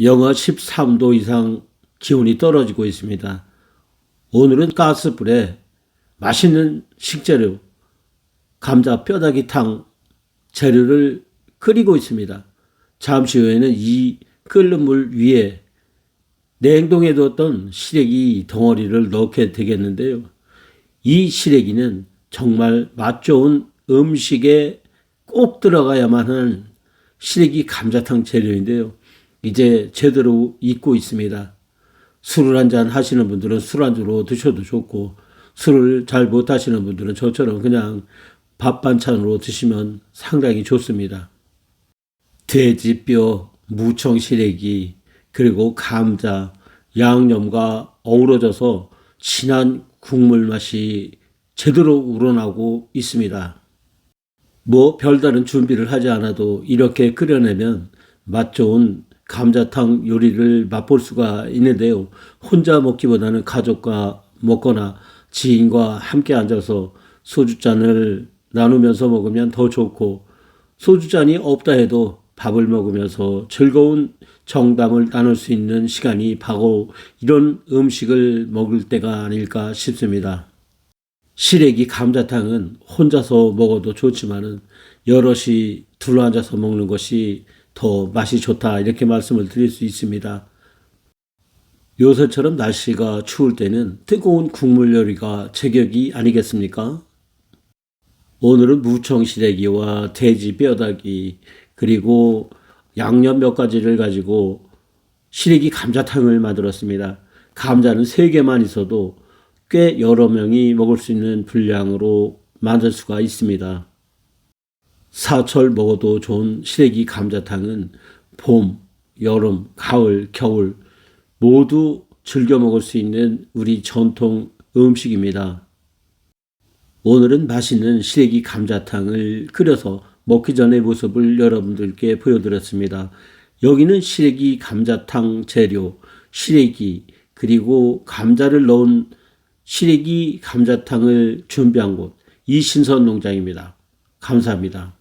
영하 13도 이상 기온이 떨어지고 있습니다. 오늘은 가스불에 맛있는 식재료, 감자 뼈다귀탕 재료를 끓이고 있습니다. 잠시 후에는 이 끓는 물 위에 냉동해 두었던 시래기 덩어리를 넣게 되겠는데요. 이 시래기는 정말 맛 좋은 음식에 꼭 들어가야만 하는 시래기 감자탕 재료인데요. 이제 제대로 익고 있습니다. 술을 한 잔 하시는 분들은 술안주로 드셔도 좋고 술을 잘 못 하시는 분들은 저처럼 그냥 밥 반찬으로 드시면 상당히 좋습니다. 돼지뼈, 무청 시래기, 그리고 감자, 양념과 어우러져서 진한 국물 맛이 제대로 우러나고 있습니다. 뭐 별다른 준비를 하지 않아도 이렇게 끓여내면 맛 좋은 감자탕 요리를 맛볼 수가 있는데요. 혼자 먹기보다는 가족과 먹거나 지인과 함께 앉아서 소주잔을 나누면서 먹으면 더 좋고 소주잔이 없다 해도 밥을 먹으면서 즐거운 정담을 나눌 수 있는 시간이 바로 이런 음식을 먹을 때가 아닐까 싶습니다. 시래기 감자탕은 혼자서 먹어도 좋지만은 여럿이 둘러 앉아서 먹는 것이 더 맛이 좋다 이렇게 말씀을 드릴 수 있습니다. 요새처럼 날씨가 추울 때는 뜨거운 국물 요리가 제격이 아니겠습니까? 오늘은 무청 시래기와 돼지 뼈다귀 그리고 양념 몇 가지를 가지고 시래기 감자탕을 만들었습니다. 감자는 세 개만 있어도 꽤 여러 명이 먹을 수 있는 분량으로 만들 수가 있습니다. 사철 먹어도 좋은 시래기 감자탕은 봄, 여름, 가을, 겨울 모두 즐겨 먹을 수 있는 우리 전통 음식입니다. 오늘은 맛있는 시래기 감자탕을 끓여서 먹기 전의 모습을 여러분들께 보여드렸습니다. 여기는 시래기 감자탕 재료, 시래기, 그리고 감자를 넣은 시래기 감자탕을 준비한 곳, 이신선 농장입니다. 감사합니다.